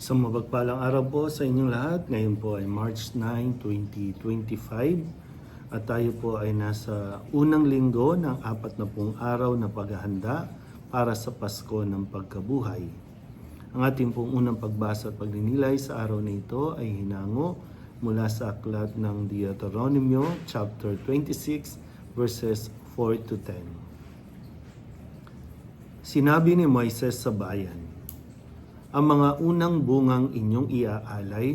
Isang mabagpalang araw po sa inyong lahat. Ngayon po ay March 9, 2025 at tayo po ay nasa unang linggo ng apat na pong araw na paghahanda para sa Pasko ng Pagkabuhay. Ang ating pong unang pagbasa at pagninilay sa araw na ito ay hinango mula sa aklat ng Deuteronomio chapter 26 verses 4 to 10. Sinabi ni Moises sa bayan, ang mga unang bungang inyong iaalay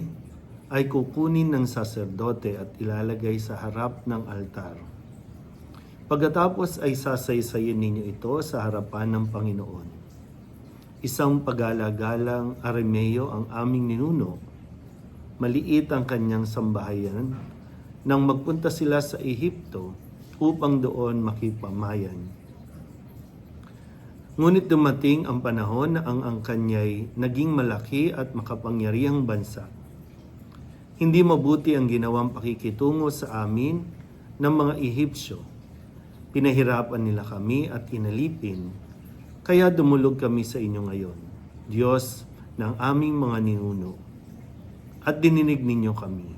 ay kukunin ng saserdote at ilalagay sa harap ng altar. Pagkatapos ay sasaysayin ninyo ito sa harapan ng Panginoon. Isang pagalagalang Arameo ang aming ninuno. Maliit ang kanyang sambahayan nang magpunta sila sa Ehipto upang doon makipamayan. Ngunit dumating ang panahon na ang ang kanya'y naging malaki at makapangyarihang bansa. Hindi mabuti ang ginawang pakikitungo sa amin ng mga Ehipsyo. Pinahirapan nila kami at inalipin, kaya dumulog kami sa inyo ngayon, Diyos ng aming mga ninuno. At dininig ninyo kami.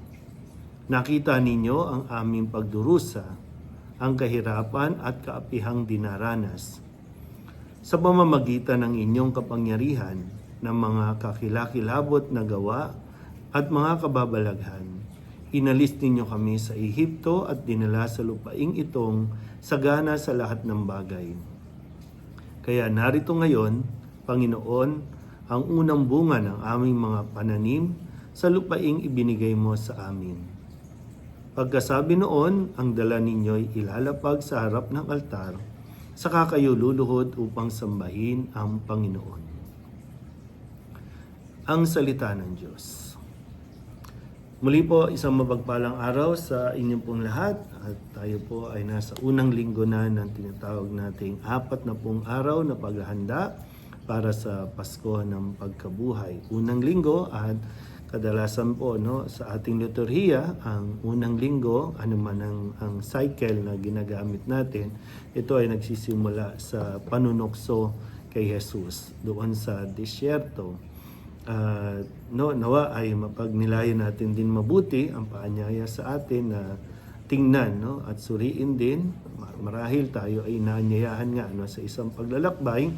Nakita ninyo ang aming pagdurusa, ang kahirapan at kaapihang dinaranas sa pamamagitan ng inyong kapangyarihan ng mga kakilakilabot na gawa at mga kababalaghan. Inalis ninyo kami sa Ehipto at dinala sa lupaing itong sagana sa lahat ng bagay. Kaya narito ngayon, Panginoon, ang unang bunga ng aming mga pananim sa lupaing ibinigay mo sa amin. Pagkasabi noon, ang dala ninyo'y ilalapag sa harap ng altar saka kayo luluhod upang sambahin ang Panginoon. Ang salita ng Diyos. Muli po, isang mabagpalang araw sa inyong pong lahat at tayo po ay nasa unang linggo na ng tinatawag nating apat na pong araw na paghahanda para sa Pasko ng Pagkabuhay. Unang linggo at kadalasan po no sa ating liturhiya ang unang linggo ano man ang, ang cycle na ginagamit natin ito ay nagsisimula sa panunokso kay Jesus doon sa disyerto. Uh, no nawa ay mapagnilayan natin din mabuti ang paanyaya sa atin na tingnan no at suriin din. Marahil tayo ay naanyayahan nga no sa isang paglalakbay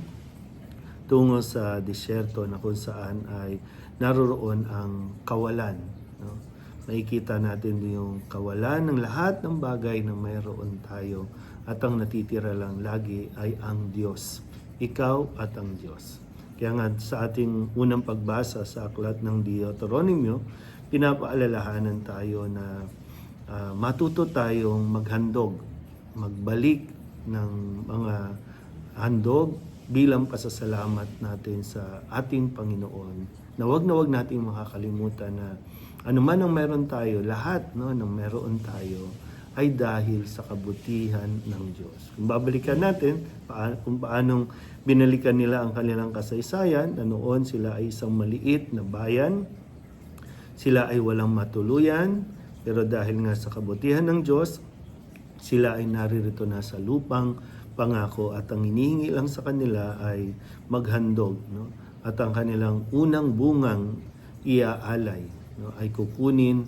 tungo sa disyerto na kung saan ay naroroon ang kawalan. No? Nakikita natin yung kawalan ng lahat ng bagay na mayroon tayo at ang natitira lang lagi ay ang Diyos. Ikaw at ang Diyos. Kaya nga sa ating unang pagbasa sa aklat ng Deuteronomio, pinapaalalahanan tayo na uh, matuto tayong maghandog, magbalik ng mga handog bilang pasasalamat natin sa ating Panginoon na wag na wag nating makakalimutan na ano man ang meron tayo, lahat no, ng meron tayo ay dahil sa kabutihan ng Diyos. Kung babalikan natin kung paanong binalikan nila ang kanilang kasaysayan, na noon sila ay isang maliit na bayan, sila ay walang matuluyan, pero dahil nga sa kabutihan ng Diyos, sila ay naririto na sa lupang pangako at ang hinihingi lang sa kanila ay maghandog. No? at ang kanilang unang bungang iaalay no, ay kukunin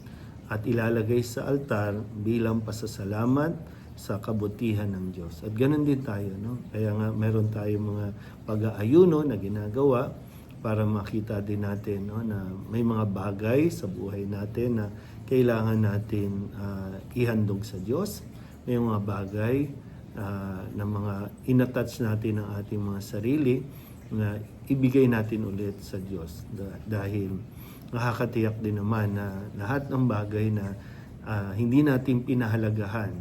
at ilalagay sa altar bilang pasasalamat sa kabutihan ng Diyos. At ganun din tayo. No? Kaya nga meron tayong mga pag-aayuno na ginagawa para makita din natin no, na may mga bagay sa buhay natin na kailangan natin uh, ihandog sa Diyos. May mga bagay uh, na mga inattach natin ng ating mga sarili na ibigay natin ulit sa Diyos. Dahil nakakatiyak din naman na lahat ng bagay na uh, hindi natin pinahalagahan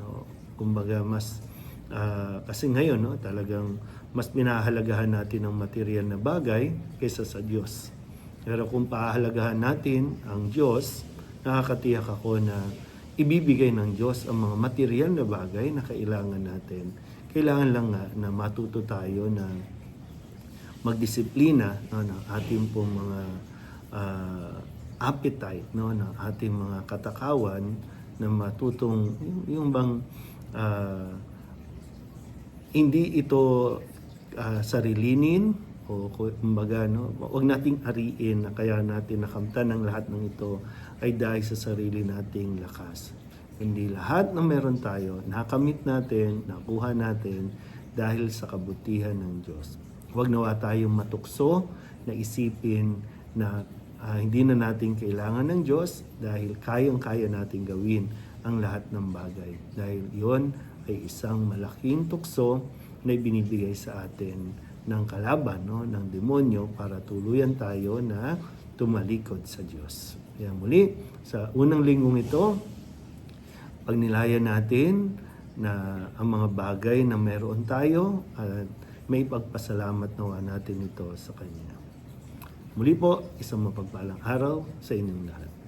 no? Kumbaga mas uh, kasi ngayon no talagang mas pinahalagahan natin ang material na bagay kaysa sa Diyos. Pero kung pahalagahan natin ang Diyos nakakatiyak ako na ibibigay ng Diyos ang mga material na bagay na kailangan natin. Kailangan lang nga na matuto tayo na magdisiplina no, ng ating pong mga uh, appetite no ng ating mga katakawan na matutong yung, yung bang uh, hindi ito uh, sarilinin o ku- kumbaga no, wag nating ariin na kaya natin nakamtan ng lahat ng ito ay dahil sa sarili nating lakas. Hindi lahat ng meron tayo, nakamit natin, nakuha natin dahil sa kabutihan ng Diyos. Huwag nawa tayong matukso na isipin na ah, hindi na natin kailangan ng Diyos dahil kayang-kaya natin gawin ang lahat ng bagay. Dahil yon ay isang malaking tukso na ibinibigay sa atin ng kalaban, no, ng demonyo para tuluyan tayo na tumalikod sa Diyos. Kaya muli, sa unang linggong ito, pagnilayan natin na ang mga bagay na meron tayo at may pagpasalamat nawa natin ito sa Kanya. Muli po, isang mapagpalang araw sa inyong lahat.